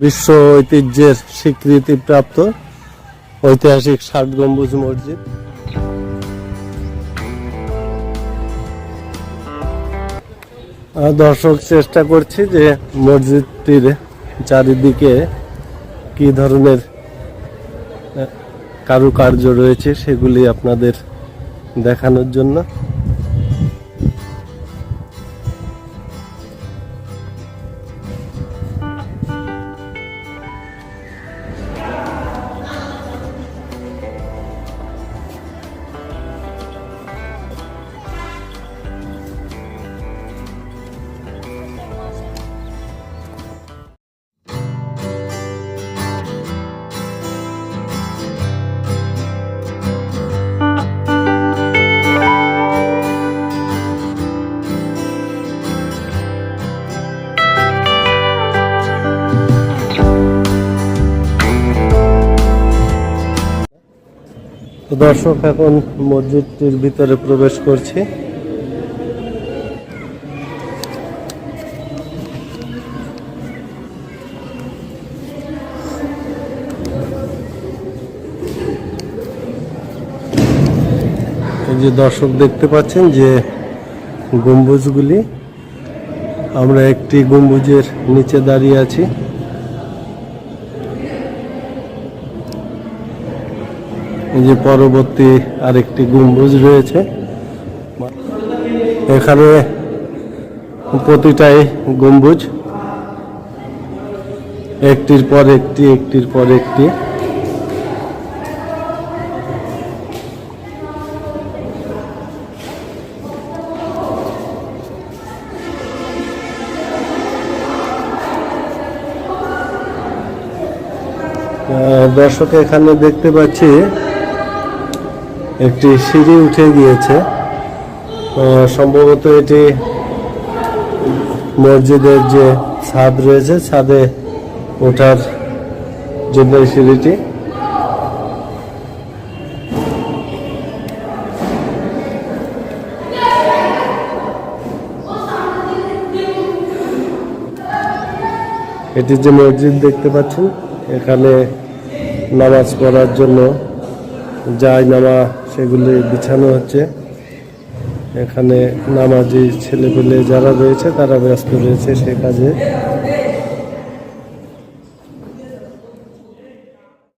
বিশ্ব ঐতিহ্যের স্বীকৃতিপ্রাপ্ত ঐতিহাসিক ষাট গম্বুজ মসজিদ। দর্শক চেষ্টা করছি যে মসজিদটির চারিদিকে কি ধরনের কারুকার্য রয়েছে সেগুলি আপনাদের দেখানোর জন্য। দর্শক, এখন মসজিদটির ভিতরে প্রবেশ করছি। যে দর্শক দেখতে পাচ্ছেন যে গম্বুজগুলি, আমরা একটি গম্বুজের নিচে দাঁড়িয়ে আছি। এই যে পরবর্তী আরেকটি গম্বুজ রয়েছে। এখানে প্রতিটাই গম্বুজ। একটির পর একটি, একটির পর একটি। দর্শক, এখানে দেখতে পাচ্ছি একটি সিঁড়ি উঠে গিয়েছে। সম্ভবত এটি মসজিদের যে ছাদ রয়েছে, ছাদে ওঠার জন্য এই সিঁড়িটি। এটি যে মসজিদ দেখতে পাচ্ছেন, এখানে নামাজ পড়ার জন্য যায় নামা সেগুলি বিছানো হচ্ছে। এখানে নামাজি ছেলেপেলে যারা রয়েছে তারা ব্যস্ত রয়েছে সে কাজে।